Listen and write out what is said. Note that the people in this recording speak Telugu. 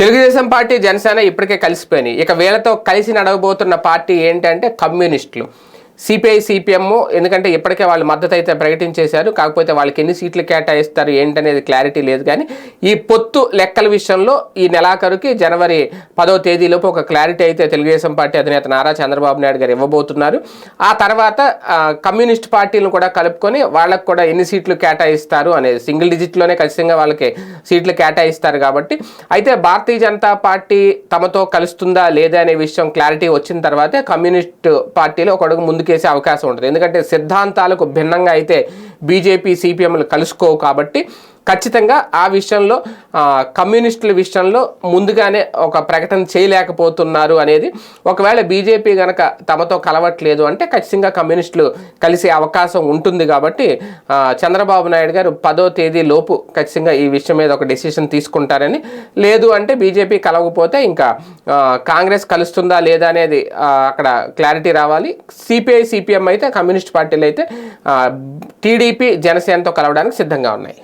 తెలుగుదేశం పార్టీ జనసేన ఇప్పటికే కలిసిపోయినాయి. ఇక వీళ్ళతో కలిసి నడవబోతున్న పార్టీ ఏంటంటే కమ్యూనిస్టులు. సిపిఐ సిపిఎం ఎందుకంటే ఇప్పటికే వాళ్ళు మద్దతు అయితే ప్రకటించేశారు. కాకపోతే వాళ్ళకి ఎన్ని సీట్లు కేటాయిస్తారు ఏంటనేది క్లారిటీ లేదు కానీ ఈ పొత్తు లెక్కల విషయంలో ఈ నెలాఖరుకి జనవరి పదో తేదీలోపు ఒక క్లారిటీ అయితే తెలుగుదేశం పార్టీ అధినేత నారా చంద్రబాబు నాయుడు గారు ఇవ్వబోతున్నారు. ఆ తర్వాత కమ్యూనిస్ట్ పార్టీలను కూడా కలుపుకొని వాళ్ళకు కూడా ఎన్ని సీట్లు కేటాయిస్తారు అనేది సింగిల్ డిజిట్లోనే ఖచ్చితంగా వాళ్ళకి సీట్లు కేటాయిస్తారు కాబట్టి. అయితే భారతీయ జనతా పార్టీ తమతో కలుస్తుందా లేదా అనే విషయం క్లారిటీ వచ్చిన తర్వాతే కమ్యూనిస్ట్ పార్టీలో ఒక అడుగు చేసే అవకాశం ఉంటుంది. ఎందుకంటే సిద్ధాంతాలకు భిన్నంగా అయితే బీజేపీ సిపిఎంలు కలుసుకోవు కాబట్టి ఖచ్చితంగా ఆ విషయంలో కమ్యూనిస్టుల విషయంలో ముందుగానే ఒక ప్రకటన చేయలేకపోతున్నారు అనేది ఒకవేళ బీజేపీ కనుక తమతో కలవట్లేదు అంటే ఖచ్చితంగా కమ్యూనిస్టులు కలిసే అవకాశం ఉంటుంది కాబట్టి చంద్రబాబు నాయుడు గారు పదో తేదీ లోపు ఖచ్చితంగా ఈ విషయం మీద ఒక డెసిషన్ తీసుకుంటారని. లేదు అంటే బీజేపీ కలవకపోతే ఇంకా కాంగ్రెస్ కలుస్తుందా లేదా అనేది అక్కడ క్లారిటీ రావాలి. సిపిఐ సిపిఎం అయితే కమ్యూనిస్ట్ పార్టీలు అయితే టీడీపీ జనసేనతో కలవడానికి సిద్ధంగా ఉన్నాయి.